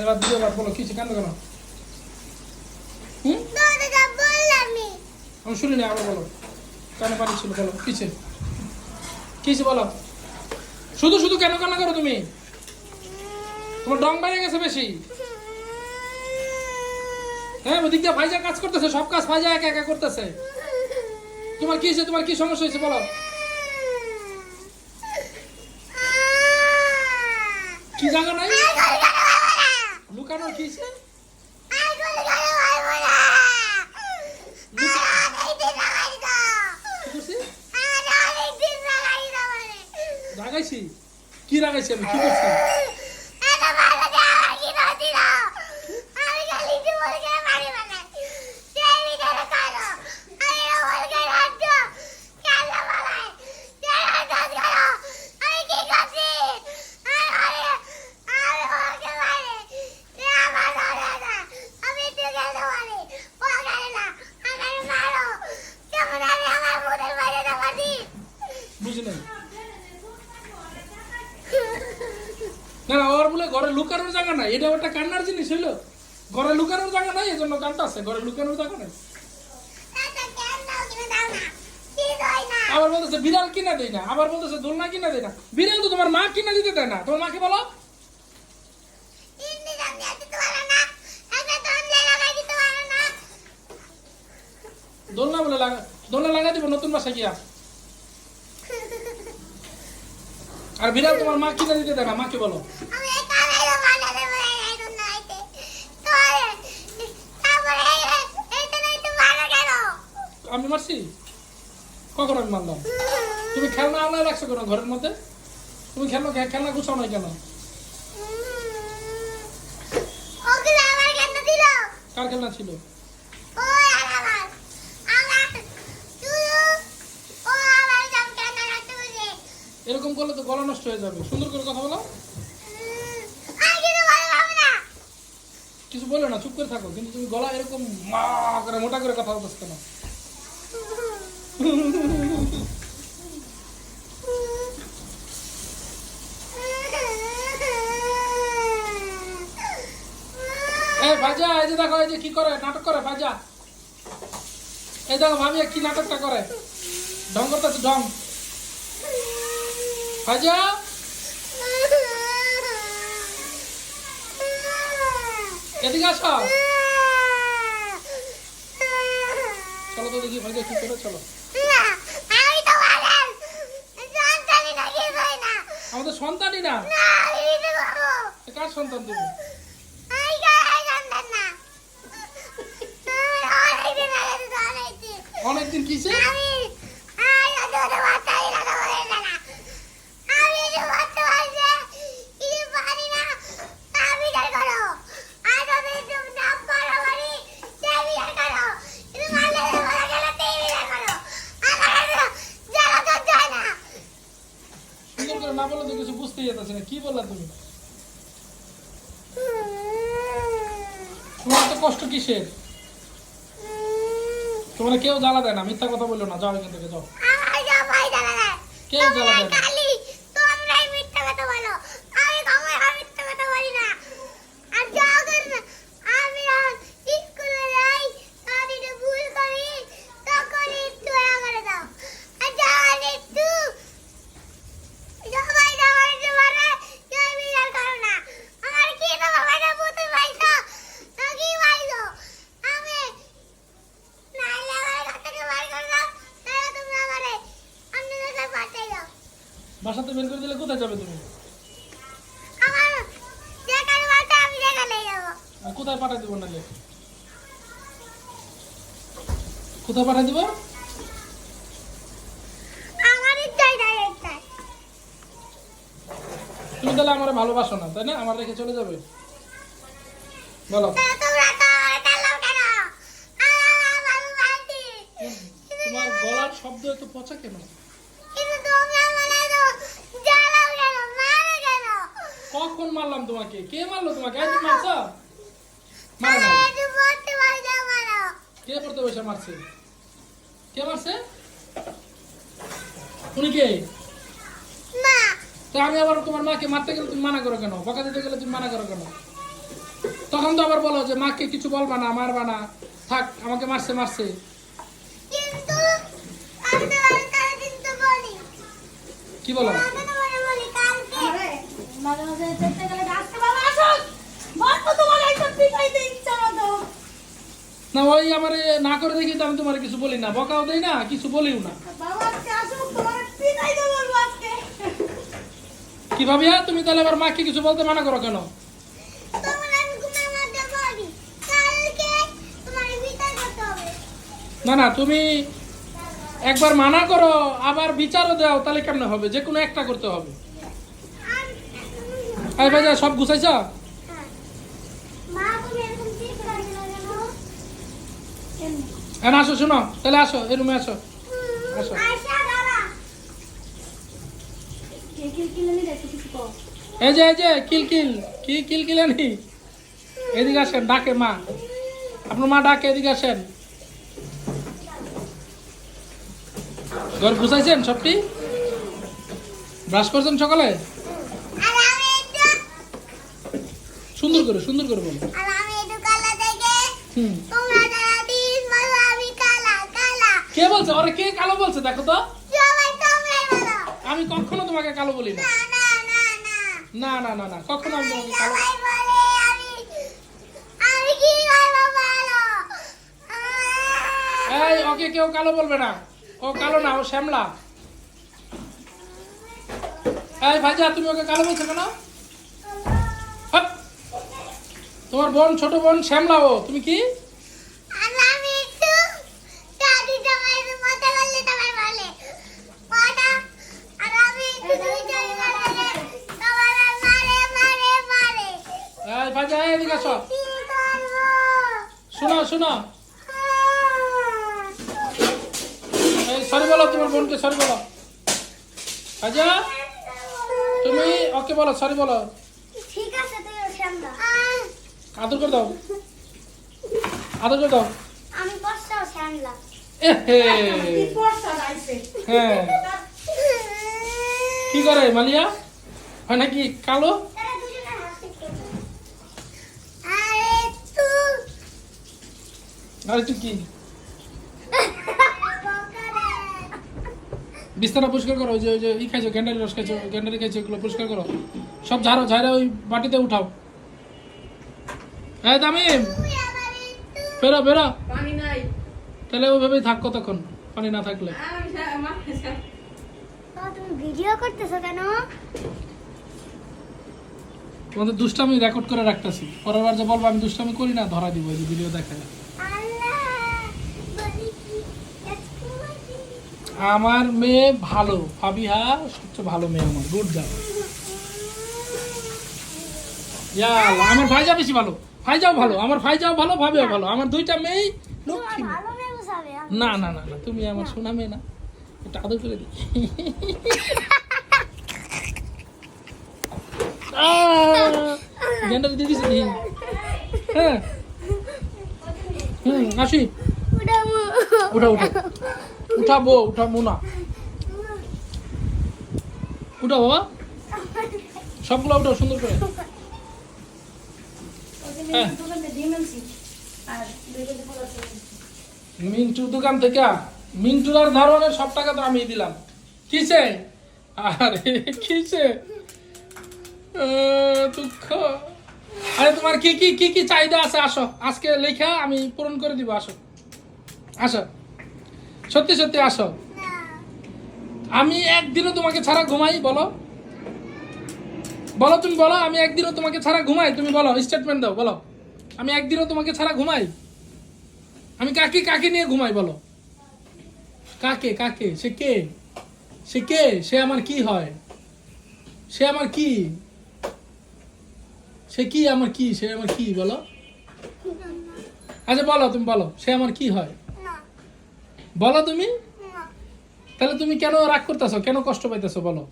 এবার দ্বিতীয়বার বলো কিছু কেন কেন? হুম? আমি। শুনি না আবার বলো। কানে পানি ছিল বলো কিছে কিছে বলো? শুধু শুধু কেন কান্না করো তুমি? তোমার ডং বেড়ে গেছে বেশি। হ্যাঁ ওদিক দিয়ে ভাইজা কাজ করতেছে সব কাজ ভাইজা একা একা করতেছে। তোমার কি হয়েছে তোমার কি সমস্যা হয়েছে বলো? কি জায়গা নাই? লুকানোর কি রাগাইছি। কি রাগাইছি আমি? কি করছি ওর বলে ঘরে লুকানোর জায়গা নাই। এটা কান্নার জিনিস হইল। ঘরে লুকানোর জায়গা নাই গানটা আছে। ঘরে লুকানোর জায়গা নাই। আবার বলতেছে, বিড়াল কিনা দেয় না। আবার বলতেছে, দোলনা কিনা দেয় না। বিড়াল তো তোমার মা কিনা দিতে দেয় না। তোমার মাকে বলো। দোলনা বলে লাগা দোলনা লাগাই দিব, নতুন বাসা গিয়া। আর বিড়াল তোমার মা কিনা দিতে দেয় না মাকে বলো। আমি মারছি? কখন আমি মারলাম? তুমি খেলনা আনা রাখছো কেন ঘরের মধ্যে? তুমি খেলনা খেলনা গুছাও নাই কেন? কার খেলনা ছিল ওই আমার আমার তুই ও আমার সব কেন রাখতে বসে এরকম করলে তো গলা নষ্ট হয়ে যাবে। সুন্দর করে কথা বলো। কিছু বলো না চুপ করে থাকো। কিন্তু তুমি গলা এরকম মা করে মোটা করে কথা বলতেছ কেন? ভাজা এই যে দেখো এই যে কি করে? নাটক করে ভাজা এই দেখো ভাবি কি নাটকটা করে? ঢং করতেছে ঢং। ভাজা এদিকে আসো। চলো তো দেখি ভাজা কি করে, চলো। আমি আমাদের সন্তানই না। আমি কার সন্তান তুমি? আমি অনেকদিন কিসে আমি আমি অত অত বাচ্চাই না তো বলেন না আমি যে বাচ্চা আছে কিছু পারি না তা বিচার করো আর যদি তুমি না পারো বাড়ি সে বিচার করো তুমি মারলে মারা গেলে সেই বিচার করো আমার যারা তো যায় না সুন্দর করে না বললে তো কিছু বুঝতেই যেতেছে না কি বললা তুমি তোমার তো কষ্ট কিসের? তোমরা কেউ জ্বালা দেয় না মিথ্যা কথা বলল না যাও এখান থেকে যাও। কেউ জ্বালা দেয় না খালি তোমরাই মিথ্যা কথা বলো আমি কখনো মিথ্যা কথা বলি না আর যখন আমি স্কুলে যাই আর একটু ভুল করি তখন একটু দয়া করে দাও আর যখন একটু সবাই আমার একটু বলে কেউ বিচার করো না আমার কি তো বাবাটা বুঝতে পাইছো তো কি পাইছো আমি নাইলে আমার ঘর থেকে বার করে দাও তাহলে তোমরা আমারে অন্য জায়গায় পাঠিয়ে দাও বাসাতে বের করে দিলে কোথায় যাবে তুমি? কোথায় পাঠাই দিব নালে কোথায় পাঠাই দিব? তুমি তাহলে আমার ভালোবাসো না তাই না? আমার রেখে চলে যাবে? বলো। তোমার গলার শব্দ এত পচা কেন কিন্তু তোমরা মানে তো জ্বালাও কেন মারো কেন কখন মারলাম তোমাকে? কে মারলো তোমাকে? একদিন মারছ? কে পড়তে বসে মারছে? কে মারছে? উনি কে? মা। তা আমি আবার তোমার মাকে মারতে গেলে তুমি মানা করো কেন? বকা দিতে গেলে তুমি মানা করো কেন? তখন তো আবার বলো যে মাকে কিছু বলবা না মারবা না। থাক আমাকে মারছে মারছে। কিন্তু আমি তোমার কাছে কিন্তু বলি। কি বলো? মাঝে মাঝে দেখতে গেলে আসতে বাবা আসো বল তোমার একদম পিটাইতে ইচ্ছা মতো। না ওই আমার না করে দেখি তো আমি তোমার কিছু বলি না। বকাও দেই না কিছু বলিও না। বাবা আজকে আসো তোমার পিটাইতে বলব আজকে। কি ভাবিয়া তুমি তাহলে আবার মাকে কিছু বলতে মানা করো কেন? না না তুমি একবার মানা করো আবার বিচারও দাও তাহলে কেমন হবে? যে কোনো একটা করতে হবে। আয় ভাই যা সব গুছাইছ? হ্যাঁ। আসো শুনো। তাহলে আসো এই রুমে আসো। আসো। এই যে এই যে কিলকিল কি কিলকিল আনি? এদিকে আসেন ডাকে মা। আপনার মা ডাকে এদিকে আসেন। ঘর গুছাইছেন সবটি ব্রাশ করছেন সকালে? সুন্দর করে সুন্দর করে বলো। আর আমি একটু কালা থেকে তোমরা যারা বলো আমি কালা কালা। কে বলছে? ওরে কে কালো বলছে? দেখো তো। সবাই তোমরাই বলো। আমি কখনো তোমাকে কালো বলি না। না না না না। না না না না কখনো আমি তোমাকে কালো সবাই বলে আমি আমি কি করব বলো? এই ওকে কেউ কালো বলবে না। ও কালো না ও শ্যামলা। এই ভাইজা তুমি ওকে কালো বলছো কেন? তোমার বোন ছোট বোন শ্যামলা ও তুমি কি? তোমার বোনকে তুমি ওকে বলো সরি বলো। আদর করে দাও। আদর করে দাও। আমি শ্যামলা কি হ্যাঁ। কি করে মালিয়া? হয় নাকি কালো? আরে তুই কি? বিছানা পরিষ্কার করো ওই যে ওই যে ই খাইছো গ্যান্ডারি রস খাইছো গ্যান্ডারি খাইছো এগুলো পরিষ্কার করো। সব ঝাড়ো ঝাড়া ওই বাটিতে উঠাও। হ্যাঁ তামিম বেরো বেরো পানি নাই। তাহলে ওইভাবেই থাক কতক্ষণ পানি না থাকলে। তুমি ভিডিও করতেছো কেন? তোমাদের দুষ্টামি রেকর্ড করে রাখতেছি। পরের বার যে বলব আমি দুষ্টামি করি না ধরা দিব এই ভিডিও বলি। আমার মেয়ে ভালো। ফাবিহা সবচেয়ে ভালো মেয়ে আমার। গুড জাব ইয়াল্লা আমার ভাইজা বেশি ভালো। ফাইজাও ভালো আমার ফাইজাও ভালো ভাবিও ভালো। আমার দুইটা মেয়ে। লক্ষ্মী না না না না তুমি আমার সোনা মেয়ে না। এটা আদর করে দিই। গেন্ডার দিয়ে দিছি হ্যাঁ। হুম আসি। উঠা উঠা। উঠাবো উঠাবো না। উঠা বাবা। সবগুলো উঠাও সুন্দর করে হ্যাঁ। দোকানে ডিম আনছি আর দুই কেজি ফল আছে মিন্টুর দোকান থেকে মিন্টুর আর ধারণের সব টাকা তো আমি দিলাম। কিসে? আরে কিসে? দুঃখ। আরে তোমার কি কি কি কি চাহিদা আছে? আসো আজকে লেখা আমি পূরণ করে দিব আসো। আসো। সত্যি সত্যি আসো। আমি একদিনও তোমাকে ছাড়া ঘুমাই বলো। বলো তুমি বলো আমি একদিনও তোমাকে ছাড়া ঘুমাই। তুমি বলো স্টেটমেন্ট দাও বলো। আমি একদিনও তোমাকে ছাড়া ঘুমাই? আমি কাকে কাকে নিয়ে ঘুমাই বলো? কাকে কাকে? সে কে? সে কে? সে আমার কি হয়? সে আমার কি? সে কি আমার কি? সে আমার কি বলো? আচ্ছা বলো তুমি বলো সে আমার কি হয়? বলো তুমি। তাহলে তুমি কেন রাগ করতেছো? কেন কষ্ট পাইতেছো? বলো।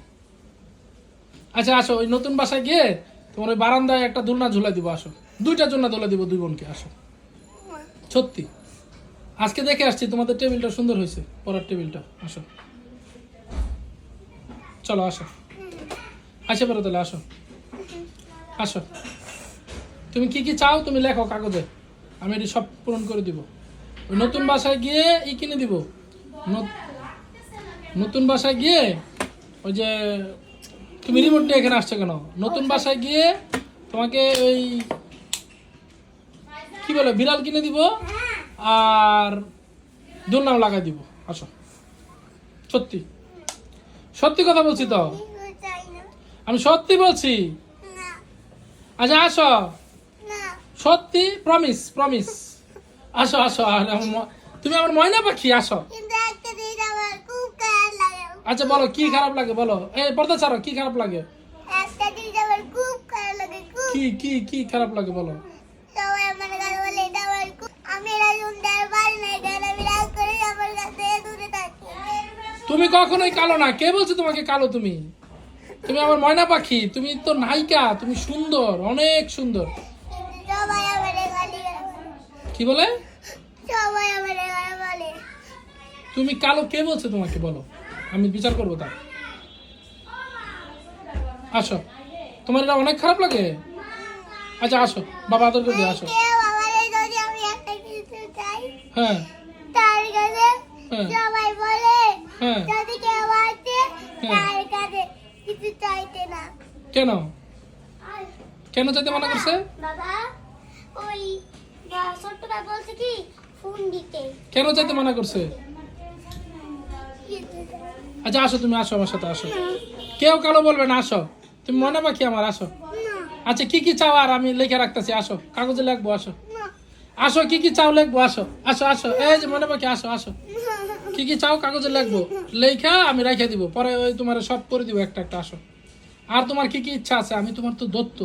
আচ্ছা আসো, ওই নতুন বাসায় গিয়ে তোমার ওই বারান্দায় একটা দোলনা ঝুলাই দিব, আসো। দুইটা জন্য দোলা দিব দুই বোনকে, আসো। সত্যি। আজকে দেখে আসছি, তোমাদের টেবিলটা সুন্দর হয়েছে, পড়ার টেবিলটা, আসো। চলো, আসো। আসে বেরো তাহলে, আসো। আসো। তুমি কি কি চাও, তুমি লেখো কাগজে। আমি এটি সব পূরণ করে দিব। ওই নতুন বাসায় গিয়ে ই কিনে দিব। নতুন বাসায় গিয়ে ওই যে তুমি রিমোট নিয়ে এখানে আসছো কেন? নতুন বাসায় গিয়ে তোমাকে ওই কি বলে বিড়াল কিনে দিব আর দুর্নাম লাগাই দিব। আসো। সত্যি। সত্যি কথা বলছি তো? আমি সত্যি বলছি? আচ্ছা আসো। সত্যি প্রমিস প্রমিস আসো আসো তুমি আমার ময়না পাখি আসো। আচ্ছা বলো কি খারাপ লাগে বলো। এই পর্দা ছাড়ো কি খারাপ লাগে? খুব খারাপ কি কি কি খারাপ লাগে বলো। সবাই আমার কাছে বলে এটা আমার আমি এরা সুন্দর পারি না কেন আমি রাগ করে আমার কাছে দূরে থাকি। তুমি কখনোই কালো না। কে বলছে তোমাকে কালো তুমি? তুমি আমার ময়না পাখি তুমি তো নায়িকা তুমি সুন্দর অনেক সুন্দর। কিন্তু সবাই আমার গালি কি বলে? সবাই আমার গালি বলে তুমি কালো কে বলছে তোমাকে বলো? আমি বিচার করব তা আসো। তোমার এটা অনেক খারাপ লাগে? আচ্ছা আসো। বাবা আদর করে আসো। হ্যাঁ। তার হ্যাঁ। সবাই বলে হ্যাঁ। যদি কেউ আসে হ্যাঁ। তার কাছে কিছু চাইতে না। কেন? কেন চাইতে মানা করছে? বাবা ওই ছোট্টটা বলছে কি ফোন দিতে। কেন চাইতে মানা করছে? আচ্ছা আসো তুমি, আসো আমার সাথে, আসো। কেউ কালো বলবে না, আসো। তুমি মনে পাখি আমার, আসো। আচ্ছা কি কি চাও আর আমি লিখে রাখতেছি, আসো। কাগজে লিখব, আসো। আসো, কি কি চাও লিখব, আসো। আসো আসো। এই যে মনে পাখি, আসো আসো। কি কি চাও কাগজে লিখব। লেখা আমি রেখে দিব। পরে ওই তোমার সব করে দিব, একটা একটা, আসো। আর তোমার কি কি ইচ্ছা আছে? আমি তোমার তো দত্ত।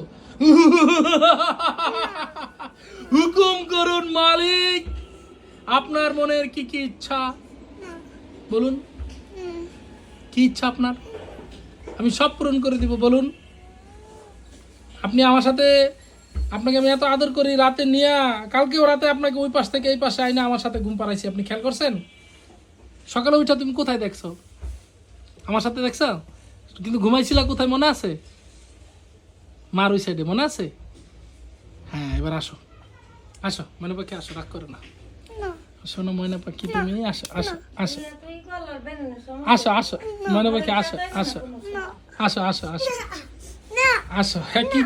হুকুম করুন মালিক। আপনার মনের কি কি ইচ্ছা? বলুন। কি ইচ্ছা আপনার? আমি সব পূরণ করে দিব, বলুন। আপনি আমার সাথে, আপনাকে আমি এত আদর করি, রাতে নিয়ে, কালকেও রাতে আপনাকে ওই পাশ থেকে এই পাশে আইনা আমার সাথে ঘুম পাড়াইছি, আপনি খেয়াল করছেন? সকালে উঠা তুমি কোথায় দেখছ? আমার সাথে দেখছ? কিন্তু ঘুমাইছিলা কোথায় মনে আছে? মার ওই সাইডে মনে আছে? হ্যাঁ এবার আসো। আসো, মনে পাখি আসো, রাগ করো না। শোনো ময়না পাখি তুমি আসো আসো আসো। তুই কলার বেন আসো আসো। ময়না পাখি আসো আসো। আসো আসো আসো। আসো হ্যাঁ কি?